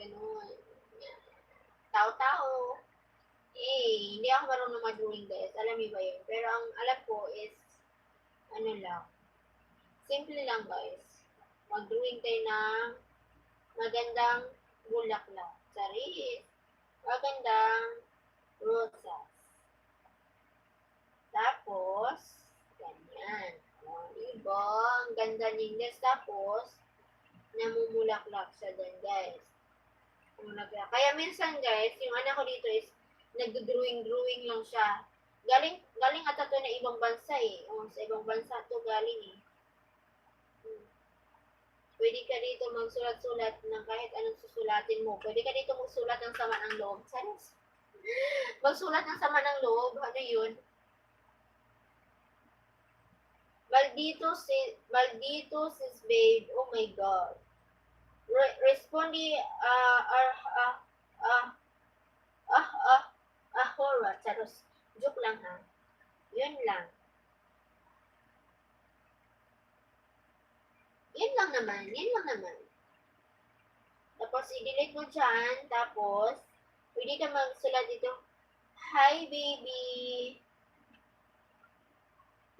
gano'n. Yan. Tao-tao. Eh, hindi ako marunong mag-drawing guys. Alam niyo ba yun? Pero ang alam ko is, ano lang, simple lang guys. Mag-drawing tayo ng magandang bulaklak. Charis. Magandang rosas. Tapos, ganyan. O, diba? Ang ganda niya. Tapos, namumulaklak siya dyan, guys. Namumulaklak. Kaya minsan, guys, yung anak ko dito is, nag-drawing-drawing lang siya. Galing, galing ata to na ibang bansa eh. O, sa ibang bansa to galing eh. Pwede ka dito magsulat-sulat ng kahit anong susulatin mo. Pwede ka dito magsulat ng sama ng loob. Sanas. Magsulat ng sama ng loob. Ano yun? Maldito si Maldito sis babe. Oh my god. Re- respondi ah ah ah ah ah ah ah horror. Charos. Joke lang ha. Yun lang. Yun lang naman. Yun lang naman. Tapos, i-delete mo dyan. Tapos, pwede ka magsulat dito. Hi, baby.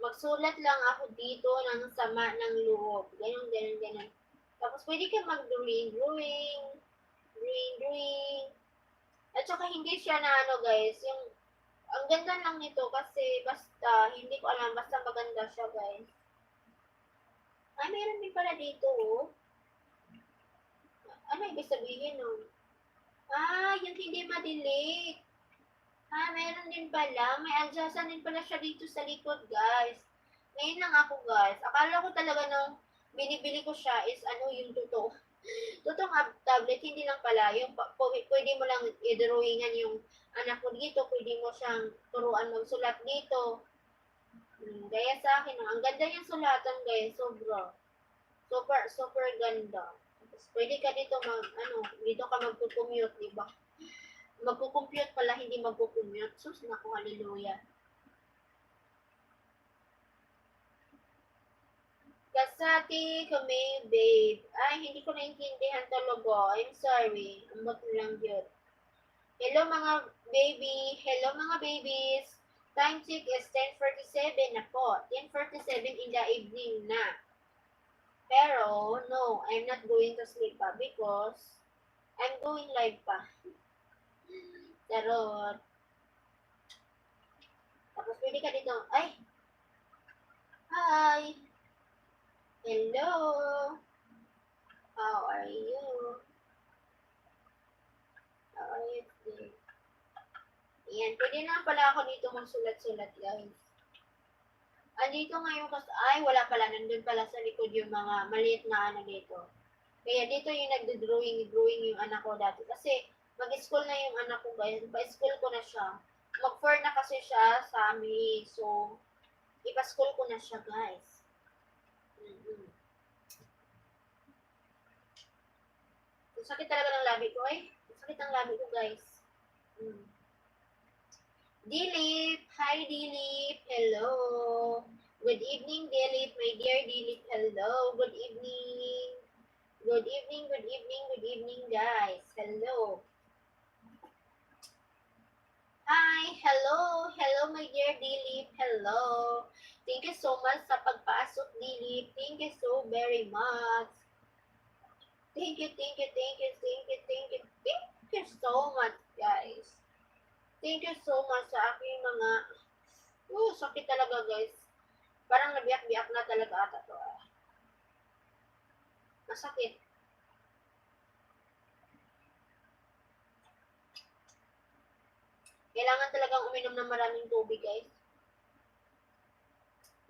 Magsulat lang ako dito ng sama ng loob. Ganon, ganon, ganon. Tapos, pwede ka mag-drawing, drawing, drawing, drawing. At saka, hindi siya na ano, guys, yung, ang ganda lang nito kasi basta, hindi ko alam, basta maganda siya, guys. Ay, meron din pala dito, oh. Ano ibig sabihin nun? Ah, yung hindi ma-delete. Ah, meron din pala. May adjustan din pala siya dito sa likod, guys. Ngayon lang ako, guys. Akala ko talaga nung binibili ko siya is ano yung totoo. Totoong ab- tablet, hindi lang pala. Yung pwede mo lang i-drawingan yung anak mo dito. Pwede mo siyang turuan magsulat dito. Hmm, gaya sa akin, ang ganda yung sulatan, guys. Sobra. Super, super ganda. Tapos, pwede ka dito mag, ano, dito ka magkukumute, di ba? Magkukompute pala, hindi magkukumute. Sus, naku, hallelujah. Kasati kami, babe. Ay, hindi ko naintindihan talaga. I'm sorry. Ambot lang yun. Hello mga baby. Hello mga babies. Time check is 10.47 na po. 10.47 in the evening na. Pero, no, I'm not going to sleep pa because I'm going live pa. Charot. Tapos pwede ka dito. Ay! Hi! Hello! How are you? How are you today? Ayan, pwede na pala ako dito magsulat-sulat, guys. Andito ngayon kasi, ay, wala pala, nandun pala sa likod yung mga maliit na ano dito. Kaya dito yung nagdo-drawing, drawing yung anak ko dati. Kasi, mag-school na yung anak ko, guys. Pa-school ko na siya. Mag-four na kasi siya sa amin. So, ipa-school ko na siya, guys. Ang sakit talaga ng labi ko, eh. Ang sakit ng labi ko, guys. Mm. Dilip! Hi, Dilip! Hello! Good evening, Dilip. My dear Dilip, hello. Good evening. Good evening, good evening, good evening, guys. Hello. Hi, my dear Dilip. Hello. Thank you so much sa pagpasok, Dilip. Thank you so very much. Thank you, thank you, thank you, thank you, thank you. Thank you so much, guys. Thank you so much sa aking mga... Oh, sakit talaga, guys. Parang nabiyak-biyak na talaga ata to. Ah. Masakit. Kailangan talagang uminom ng maraming tubig, guys.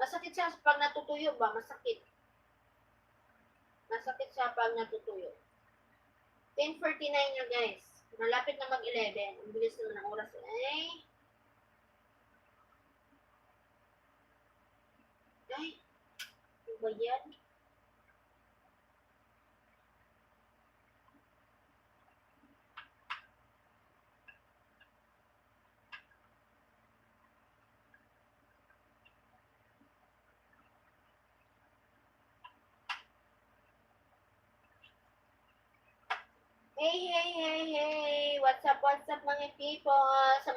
Masakit siya pag natutuyo ba? Masakit. Masakit siya pag natutuyo. 10.49 na, guys. Malapit na mag-11. Ang bilis naman ng oras. Ay. Ay. Ano ba yan? Hey, hey, hey, hey! What's up, what's up mga people? Sa